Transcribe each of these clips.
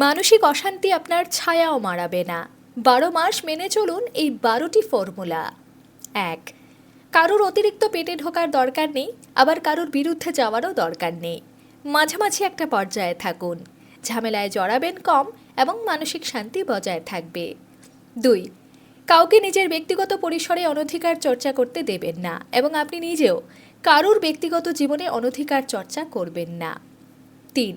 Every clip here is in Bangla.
মানসিক অশান্তি আপনার ছায়াও মারাবে না। বারো মাস মেনে চলুন এই বারোটি ফর্মুলা। এক, কারোর অতিরিক্ত পেটে ঢোকার দরকার নেই, আবার কারোর বিরুদ্ধে যাওয়ারও দরকার নেই। মাঝামাঝি একটা পর্যায়ে থাকুন। ঝামেলায় জড়াবেন কম এবং মানসিক শান্তি বজায় থাকবে। দুই, কাউকে নিজের ব্যক্তিগত পরিসরে অনধিকার চর্চা করতে দেবেন না এবং আপনি নিজেও কারোর ব্যক্তিগত জীবনে অনধিকার চর্চা করবেন না। তিন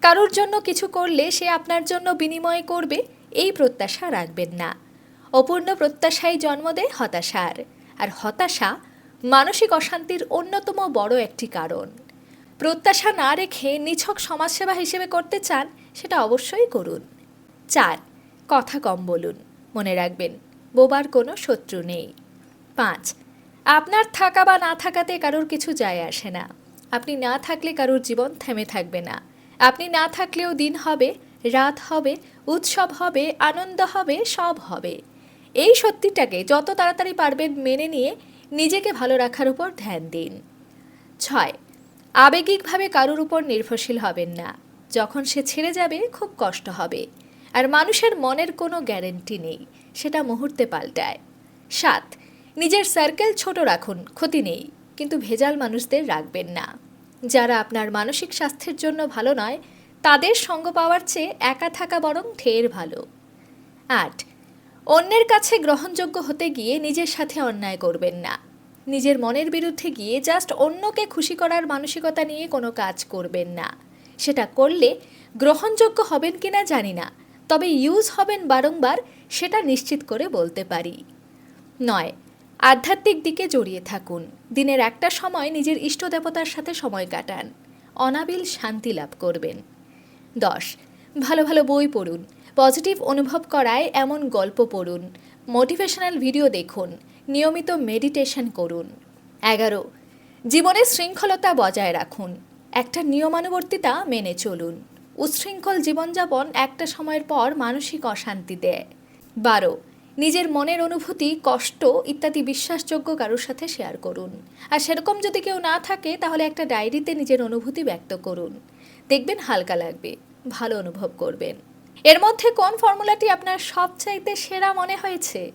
কারোর জন্য কিছু করলে সে আপনার জন্য বিনিময় করবে, এই প্রত্যাশা রাখবেন না। অপূর্ণ প্রত্যাশাই জন্ম দেয় হতাশার। আর হতাশা মানসিক অশান্তির অন্যতম বড় একটি কারণ। প্রত্যাশা না রেখে নিছক সমাজসেবা হিসেবে করতে চান, সেটা অবশ্যই করুন। চার, কথা কম বলুন। মনে রাখবেন, বোবার কোনো শত্রু নেই। পাঁচ, আপনার থাকা বা না থাকাতে কারোর কিছু যায় আসে না। আপনি না থাকলে কারোর জীবন থেমে থাকবে না। আপনি না থাকলেও দিন হবে, রাত হবে, উৎসব হবে, আনন্দ হবে, সব হবে। এই সত্যিটাকে যত তাড়াতাড়ি পারবেন মেনে নিয়ে নিজেকে ভালো রাখার উপর ধ্যান দিন। ছয়, আবেগিকভাবে কারোর উপর নির্ভরশীল হবেন না। যখন সে ছেড়ে যাবে, খুব কষ্ট হবে। আর মানুষের মনের কোনো গ্যারেন্টি নেই, সেটা মুহূর্তে পাল্টায়। সাত, নিজের সার্কেল ছোট রাখুন, ক্ষতি নেই। কিন্তু ভেজাল মানুষদের রাখবেন না। যারা আপনার মানসিক স্বাস্থ্যের জন্য ভালো নয়, তাদের সঙ্গ পাওয়ার চেয়ে একা থাকা বরং ঢের ভালো। আট, অন্যের কাছে গ্রহণযোগ্য হতে গিয়ে নিজের সাথে অন্যায় করবেন না। নিজের মনের বিরুদ্ধে গিয়ে জাস্ট অন্যকে খুশি করার মানসিকতা নিয়ে কোনো কাজ করবেন না। সেটা করলে গ্রহণযোগ্য হবেন কিনা জানি না, তবে ইউজ হবেন বারংবার সেটা নিশ্চিত করে বলতে পারি। নয় আধ্যাত্মিক দিকে জড়িয়ে থাকুন। দিনের একটা সময় নিজের ইষ্ট দেবতার সাথে সময় কাটান। অনাবিল শান্তি লাভ করবেন। দশ, ভালো ভালো বই পড়ুন। পজিটিভ অনুভব করায় এমন গল্প পড়ুন। মোটিভেশনাল ভিডিও দেখুন। নিয়মিত মেডিটেশন করুন। এগারো জীবনে শৃঙ্খলতা বজায় রাখুন। একটা নিয়মানুবর্তিতা মেনে চলুন। উচ্ছৃঙ্খল জীবনযাপন একটা সময়ের পর মানসিক অশান্তি দেয়। বারো নিজের মনের অনুভূতি, কষ্ট ইত্যাদি বিশ্বাসযোগ্য কারোর সাথে শেয়ার করুন। আর সেরকম যদি কেউ না থাকে, তাহলে একটা ডায়েরিতে নিজের অনুভূতি ব্যক্ত করুন। দেখবেন হালকা লাগবে, ভালো অনুভব করবেন। এর মধ্যে কোন ফর্মুলাটি আপনার সবচাইতে সেরা মনে হয়েছে?